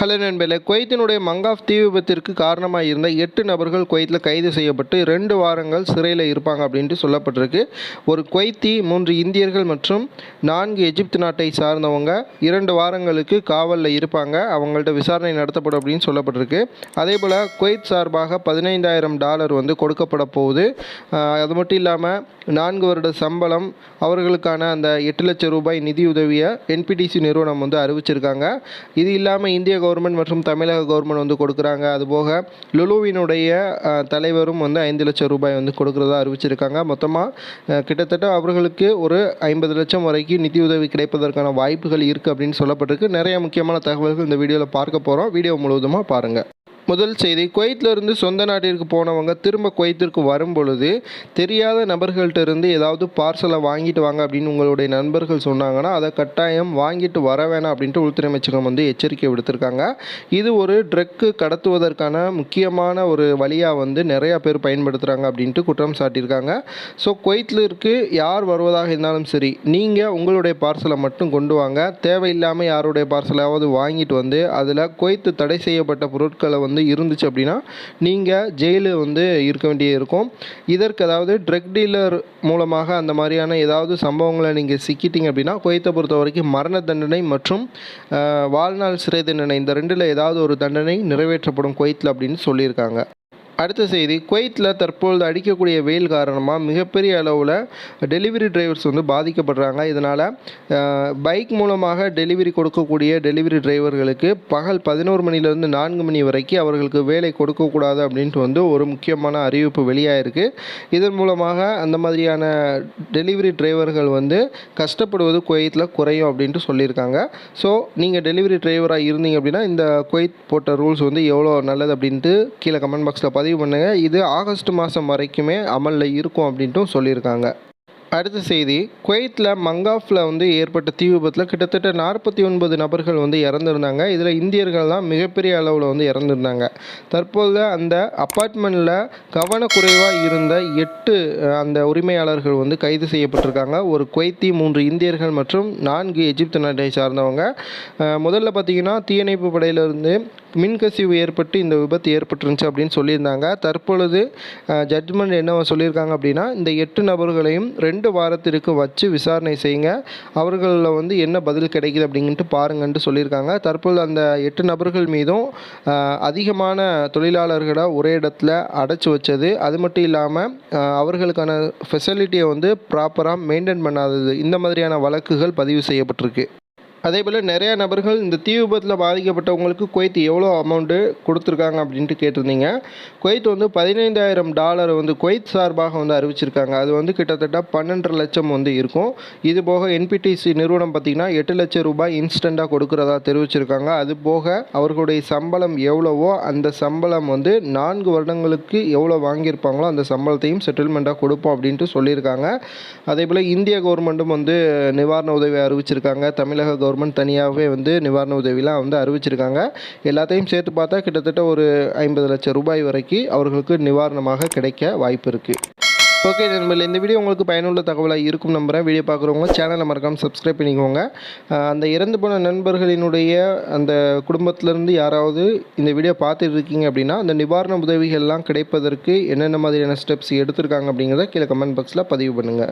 Hello நண்பர்களே குவைத்தினுடைய Mangaf தீ விபத்திற்கு காரணமாக இருந்த எட்டு நபர்கள் குவைத்தில் கைது செய்யப்பட்டு ரெண்டு வாரங்கள் சிறையில் இருப்பாங்க அப்படின்ட்டு சொல்லப்பட்டிருக்கு. ஒரு குவைத்தி மூன்று இந்தியர்கள் மற்றும் நான்கு எஜிப்து நாட்டை சார்ந்தவங்க இரண்டு வாரங்களுக்கு காவலில் இருப்பாங்க. அவங்கள்ட்ட விசாரணை நடத்தப்படும் அப்படின்னு சொல்லப்பட்டிருக்கு. அதே போல் குவைத் சார்பாக பதினைந்தாயிரம் டாலர் வந்து கொடுக்கப்பட போகுது. அது மட்டும் இல்லாமல் நான்கு வருட சம்பளம் அவர்களுக்கான அந்த எட்டு லட்சம் ரூபாய் நிதியுதவியை என்பிடிசி நிறுவனம் வந்து அறிவிச்சிருக்காங்க. இது இல்லாமல் இந்திய கவர்மெண்ட் மற்றும் தமிழக கவர்மெண்ட் வந்து கொடுக்குறாங்க. அதுபோக லுலுவினுடைய தலைவரும் வந்து ஐந்து லட்சம் ரூபாய் வந்து கொடுக்குறதா அறிவிச்சிருக்காங்க. மொத்தமாக கிட்டத்தட்ட அவர்களுக்கு ஒரு ஐம்பது லட்சம் வரைக்கும் நிதியுதவி கிடைப்பதற்கான வாய்ப்புகள் இருக்குது அப்படின்னு சொல்லப்பட்டிருக்கு. நிறைய முக்கியமான தகவல்கள் இந்த வீடியோவில் பார்க்க போகிறோம் வீடியோ முழுவதுமாக பாருங்கள் முதல் செய்தி. குவைத்திலிருந்து சொந்த நாட்டிற்கு போனவங்க திரும்ப குவைத்திற்கு வரும் பொழுது தெரியாத நபர்கள்ட்ட இருந்து ஏதாவது பார்சலை வாங்கிட்டு வாங்க அப்படின்னு உங்களுடைய நண்பர்கள் சொன்னாங்கன்னா அதை கட்டாயம் வாங்கிட்டு வர வேணாம் அப்படின்ட்டு உள்துறை அமைச்சகம் வந்து எச்சரிக்கை விடுத்திருக்காங்க. இது ஒரு ட்ரக்கு கடத்துவதற்கான முக்கியமான ஒரு வழியாக வந்து நிறையா பேர் பயன்படுத்துகிறாங்க அப்படின்ட்டு குற்றம் சாட்டியிருக்காங்க. ஸோ குவைத்திலிருக்கு யார் வருவதாக இருந்தாலும் சரி நீங்கள் உங்களுடைய பார்சலை மட்டும் கொண்டு வாங்க. தேவையில்லாமல் யாருடைய பார்சலாவது வாங்கிட்டு வந்து அதில் குவைத்து தடை செய்யப்பட்ட பொருட்களை வந்து இருந்துச்சு அப்படின்னா நீங்கள் ஜெயிலில் வந்து இருக்க வேண்டிய இருக்கும். இதற்கு அதாவது ட்ரக் டீலர் மூலமாக அந்த மாதிரியான ஏதாவது சம்பவங்களை நீங்கள் சிக்கிட்டீங்க அப்படின்னா குவைத்தை பொறுத்த வரைக்கும் மரண தண்டனை மற்றும் வாழ்நாள் சிறை தண்டனை இந்த ரெண்டில் ஏதாவது ஒரு தண்டனை நிறைவேற்றப்படும் குவைத்தில் அப்படின்னு சொல்லியிருக்காங்க. அடுத்த செய்தி குவைத்தில் தற்பொழுது அடிக்கக்கூடிய வெயில் காரணமாக மிகப்பெரிய அளவில் டெலிவரி டிரைவர்ஸ் வந்து பாதிக்கப்படுறாங்க. இதனால் பைக் மூலமாக டெலிவரி கொடுக்கக்கூடிய டெலிவரி டிரைவர்களுக்கு பகல் பதினோரு மணிலேருந்து நான்கு மணி வரைக்கும் அவர்களுக்கு வேலை கொடுக்கக்கூடாது அப்படின்ட்டு வந்து ஒரு முக்கியமான அறிவிப்பு வெளியாகிருக்கு இதன் மூலமாக அந்த மாதிரியான டெலிவரி டிரைவர்கள் வந்து கஷ்டப்படுவது குவைத்தில் குறையும் அப்படின்ட்டு சொல்லியிருக்காங்க. ஸோ நீங்கள் டெலிவரி டிரைவராக இருந்தீங்க அப்படின்னா இந்த குவைத் போட்ட ரூல்ஸ் வந்து எவ்வளோ நல்லது அப்படின்ட்டு கீழே கமெண்ட் பாக்ஸில் பதிவு பண்ணுங்கள் இது ஆகஸ்ட் மாதம் வரைக்குமே அமலில் இருக்கும் அப்படின்ட்டும் சொல்லியிருக்காங்க. அடுத்த செய்தி குவைத்தில் மங்காஃபில் வந்து ஏற்பட்ட தீ விபத்தில் கிட்டத்தட்ட நாற்பத்தி ஒன்பது நபர்கள் வந்து இறந்துருந்தாங்க. இதில் இந்தியர்கள் தான் மிகப்பெரிய அளவில் வந்து இறந்துருந்தாங்க. தற்போது அந்த அப்பார்ட்மெண்ட்டில் கவனக்குறைவாக இருந்த எட்டு அந்த உரிமையாளர்கள் வந்து கைது செய்யப்பட்டிருக்காங்க. ஒரு குவைத்தி மூன்று இந்தியர்கள் மற்றும் நான்கு எகிப்து நாட்டை சார்ந்தவங்க. முதல்ல பார்த்தீங்கன்னா தீயணைப்பு படையிலிருந்து மின்கசிவு ஏற்பட்டு இந்த விபத்து ஏற்பட்டுருந்துச்சு அப்படின்னு சொல்லியிருந்தாங்க. தற்பொழுது ஜட்ஜ்மெண்ட் என்ன சொல்லியிருக்காங்க அப்படின்னா இந்த எட்டு நபர்களையும் ரெண்டு வாரத்திற்கு வச்சு விசாரணை செய்யுங்க. அவர்களில் வந்து என்ன பதில் கிடைக்குது அப்படின்ட்டு பாருங்கன்ட்டு சொல்லியிருக்காங்க. தற்பொழுது அந்த எட்டு நபர்கள் மீதும் அதிகமான தொழிலாளர்களை ஒரே இடத்துல அடைச்சி வச்சது. அது மட்டும் இல்லாமல் அவர்களுக்கான ஃபெசிலிட்டியை வந்து ப்ராப்பராக மெயின்டைன் பண்ணாதது. இந்த மாதிரியான வழக்குகள் பதிவு செய்யப்பட்டிருக்கு. அதே போல் நிறையா நபர்கள் இந்த தீ விபத்தில் பாதிக்கப்பட்டவங்களுக்கு குவைத் எவ்வளோ அமௌண்ட்டு கொடுத்துருக்காங்க அப்படின்ட்டு கேட்டிருந்தீங்க. குவைத் வந்து பதினைந்தாயிரம் டாலர் வந்து குவைத் சார்பாக வந்து அறிவிச்சிருக்காங்க. அது வந்து கிட்டத்தட்ட பன்னெண்டரை லட்சம் வந்து இருக்கும். இது போக என்பிடிசி நிறுவனம் பார்த்திங்கன்னா எட்டு லட்சம் ரூபாய் இன்ஸ்டண்ட்டாக கொடுக்குறதா தெரிவிச்சிருக்காங்க. அது போக அவர்களுடைய சம்பளம் எவ்வளவோ அந்த சம்பளம் வந்து நான்கு வருடங்களுக்கு எவ்வளோ வாங்கியிருப்பாங்களோ அந்த சம்பளத்தையும் செட்டில்மெண்ட்டாக கொடுப்போம் அப்படின்ட்டு சொல்லியிருக்காங்க. அதே போல் இந்திய கவர்மெண்ட்டும் வந்து நிவாரண உதவி அறிவிச்சிருக்காங்க. தமிழக கவர்மெண்ட் தனியாகவே வந்து நிவாரண உதவிலாம் வந்து அறிவிச்சிருக்காங்க. எல்லாத்தையும் சேர்த்து பார்த்தா கிட்டத்தட்ட ஒரு ஐம்பது லட்சம் ரூபாய் வரைக்கும் அவர்களுக்கு நிவாரணமாக கிடைக்க வாய்ப்பு இருக்குது ஓகே நண்பர்கள் இந்த வீடியோ உங்களுக்கு பயனுள்ள தகவலாக இருக்கும் நம்புகிறேன் வீடியோ பார்க்குறவங்க சேனலை மறக்காமல் சப்ஸ்கிரைப் பண்ணிக்கோங்க. அந்த இறந்து போன நண்பர்களினுடைய அந்த குடும்பத்திலேருந்து யாராவது இந்த வீடியோ பார்த்துட்டு இருக்கீங்க அப்படின்னா அந்த நிவாரண உதவிகள்லாம் கிடைப்பதற்கு என்னென்ன மாதிரியான ஸ்டெப்ஸ் எடுத்திருக்காங்க அப்படிங்கிறத கீழே கமெண்ட் பாக்ஸில் பதிவு பண்ணுங்கள்